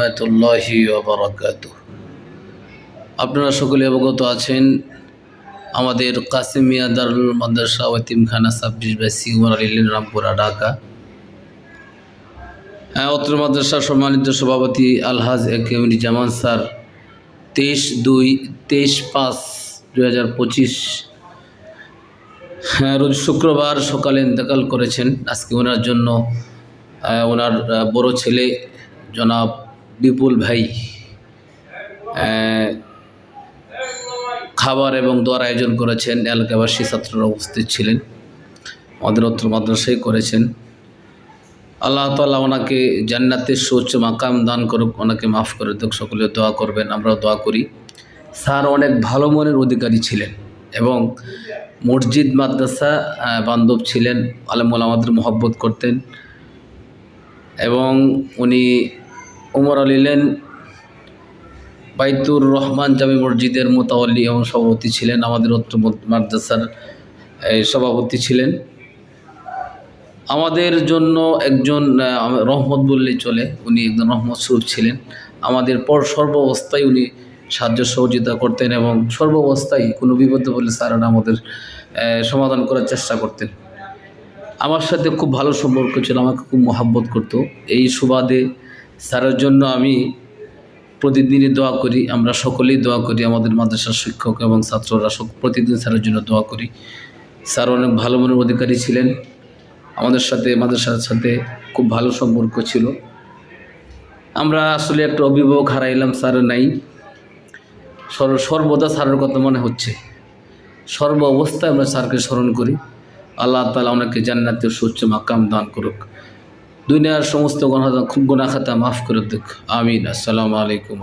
রহমতুল্লাহি ওবরাকাত আপনারা সকলে অবগত আছেন আমাদের কাসিমিয়া দারুল মাদ্রাসা ও তিমখানা সাব ডিসবাসি উমর আলী রামপুরা ঢাকা। হ্যাঁ, অত্র মাদ্রাসার সম্মানিত সভাপতি আলহাজ এ কে জামান স্যার তেইশ দুই তেইশ পাঁচ দুই হাজার পঁচিশ। হ্যাঁ রোজ শুক্রবার সকালে ইন্তেকাল করেছেন। আজকে ওনার জন্য ওনার বড় ছেলে জনাব বিপুল ভাই খাবার এবং দোয়ার আয়োজন করেছেন, এলাকাবাসী, ছাত্ররা উপস্থিত ছিলেন, আমাদের অত্র মাদ্রাসায় করেছেন। আল্লাহ তালা ওনাকে জান্নাতের সুউচ্চ মাকাম দান করুক, ওনাকে মাফ করে দেখ সকলে দোয়া করবেন, আমরাও দোয়া করি। স্যার অনেক ভালো মনের অধিকারী ছিলেন এবং মসজিদ, মাদ্রাসা বান্ধব ছিলেন, আলমুল আমাদের মহব্বত করতেন এবং উনি উমর আলীলেন বাইতুর রহমান জামি মসজিদের মোতাওয়াল্লি এবং সভাপতি ছিলেন, আমাদের অত্র মাদ্রাসার সভাপতি ছিলেন। আমাদের জন্য একজন রহমত বললেই চলে, উনি একজন রহমত স্বরূপ ছিলেন। আমাদের পর সর্বাবস্থায় উনি সাহায্য সহযোগিতা করতেন এবং সর্বাবস্থায় কোনো বিপদে বললে স্যারেরা আমাদের সমাধান করার চেষ্টা করতেন। আমার সাথে খুব ভালো সম্পর্ক ছিল, আমাকে খুব মহাব্বত করতো। এই সুবাদে স্যারের জন্য আমি প্রতিদিনই দোয়া করি, আমরা সকলেই দোয়া করি, আমাদের মাদ্রাসার শিক্ষক এবং ছাত্ররা প্রতিদিন স্যারের জন্য দোয়া করি। স্যার অনেক ভালো মনের অধিকারী ছিলেন, আমাদের সাথে, মাদ্রাসার সাথে খুব ভালো সম্পর্ক ছিল। আমরা আসলে একটা অভিভাবক হারাইলাম, স্যার নাই। সর- সর্বদা স্যারের কথা মনে হচ্ছে। সর্ব অবস্থায় আমরা স্যারকে স্মরণ করি। আল্লাহ তালা ওনাকে জান্নাতে সুচ্চ মাকাম দান করুক। দুনিয়ার সমস্ত গুণা খাতা মাফ করে দেখ আমিন। আসসালামু আলাইকুম